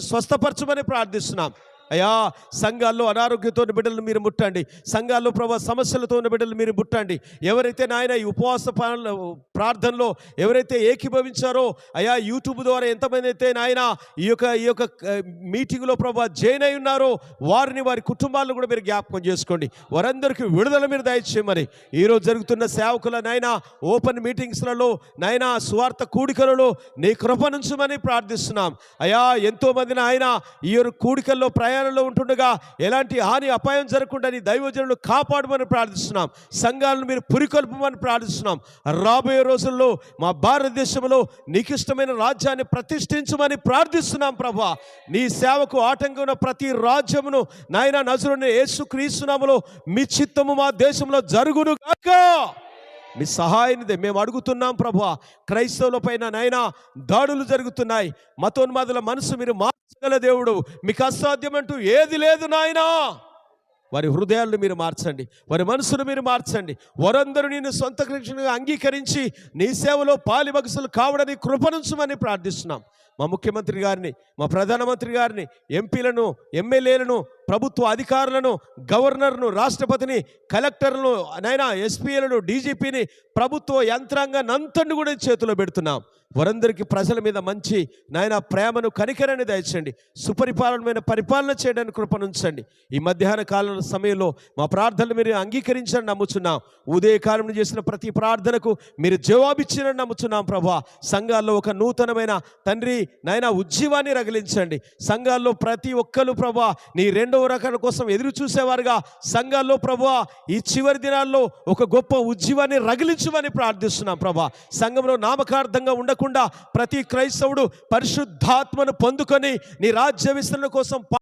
స్వస్థపరచమని ప్రార్థిస్తున్నాం. అయ్యా సంఘాల్లో అనారోగ్యంతో ఉన్న బిడ్డలు మీరు ముట్టండి. సంఘాల్లో ప్రభా సమస్యలతో ఉన్న బిడ్డలు మీరు ముట్టండి. ఎవరైతే నాయన ఈ ఉపవాస ప్రార్థనలో ఎవరైతే ఏకీభవించారో అయ్యా యూట్యూబ్ ద్వారా ఎంతమంది అయితే నాయన ఈ యొక్క ఈ యొక్క మీటింగ్లో ప్రభా జైన్ అయి ఉన్నారో వారిని వారి కుటుంబాలను కూడా మీరు జ్ఞాపకం చేసుకోండి. వారందరికీ విడుదల మీరు దయచేయమని. ఈరోజు జరుగుతున్న సేవకుల నాయన ఓపెన్ మీటింగ్స్లలో నాయన స్వార్థ కూడికలలో నీ కృప నుంచమని ప్రార్థిస్తున్నాం. అయా ఎంతోమంది నాయన ఈ యొక్క కూడికల్లో ప్రయాణంలో ఉంటుండగా ఎలాంటి హాని అపాయం జరగకుండా నీ దైవజనులు కాపాడమని ప్రార్థిస్తున్నాం. సంఘాలను మీరు పురికొల్పమని ప్రార్థిస్తున్నాం. రాబోయే రోజుల్లో మా భారతదేశంలో నీకు ఇష్టమైన రాజ్యాన్ని ప్రతిష్ఠించమని ప్రార్థిస్తున్నాం ప్రభా. నీ సేవకు ఆటంకం ఉన్న ప్రతి రాజ్యమును నాయన నజరుని యేసు క్రీస్తునాములో మీ చిత్తము మా దేశంలో జరుగును గాక. మీ సహాయాన్ని మేము అడుగుతున్నాం ప్రభా. క్రైస్తవుల పైన నైనా దాడులు జరుగుతున్నాయి. మతోన్మాదుల మనసు మీరు మా గల దేవుడు మీకు అసాధ్యమంటూ ఏది లేదు నాయనా. వారి హృదయాలను మీరు మార్చండి వారి మనసును మీరు మార్చండి. వారందరూ నేను సొంత కృష్ణగా అంగీకరించి నీ సేవలో పాలిబగసులు కావడని కృపనుంచమని ప్రార్థిస్తున్నాం. మా ముఖ్యమంత్రి గారిని మా ప్రధానమంత్రి గారిని ఎంపీలను ఎమ్మెల్యేలను ప్రభుత్వ అధికారులను గవర్నర్ను రాష్ట్రపతిని కలెక్టర్లను నైనా ఎస్పీలను డీజీపీని ప్రభుత్వ యంత్రాంగాన్ని అంతని కూడా చేతిలో పెడుతున్నాం. వారందరికీ ప్రజల మీద మంచి నాయన ప్రేమను కనికరని దయచండి సుపరిపాలనమైన పరిపాలన చేయడానికి కృపనుంచండి ఈ మధ్యాహ్న కాలం సమయంలో మా ప్రార్థనలు మీరు అంగీకరించని నమ్ముచున్నాం. ఉదయకాలం చేసిన ప్రతి ప్రార్థనకు మీరు జవాబిచ్చినని నమ్ముచున్నాం ప్రభా. సంఘాల్లో ఒక నూతనమైన తండ్రి నాయన ఉజ్జీవాన్ని రగిలించండి. సంఘాల్లో ప్రతి ఒక్కరు ప్రభా నీ రెండవ రకాల కోసం ఎదురు చూసేవారుగా. సంఘాల్లో ప్రభా ఈ చివరి దినాల్లో ఒక గొప్ప ఉజ్జీవాన్ని రగిలించమని ప్రార్థిస్తున్నాం ప్రభా. సంఘంలో నామకార్థంగా ఉండకుండా ప్రతి క్రైస్తవుడు పరిశుద్ధాత్మను పొందుకొని నీ రాజ్య విస్తరణ కోసం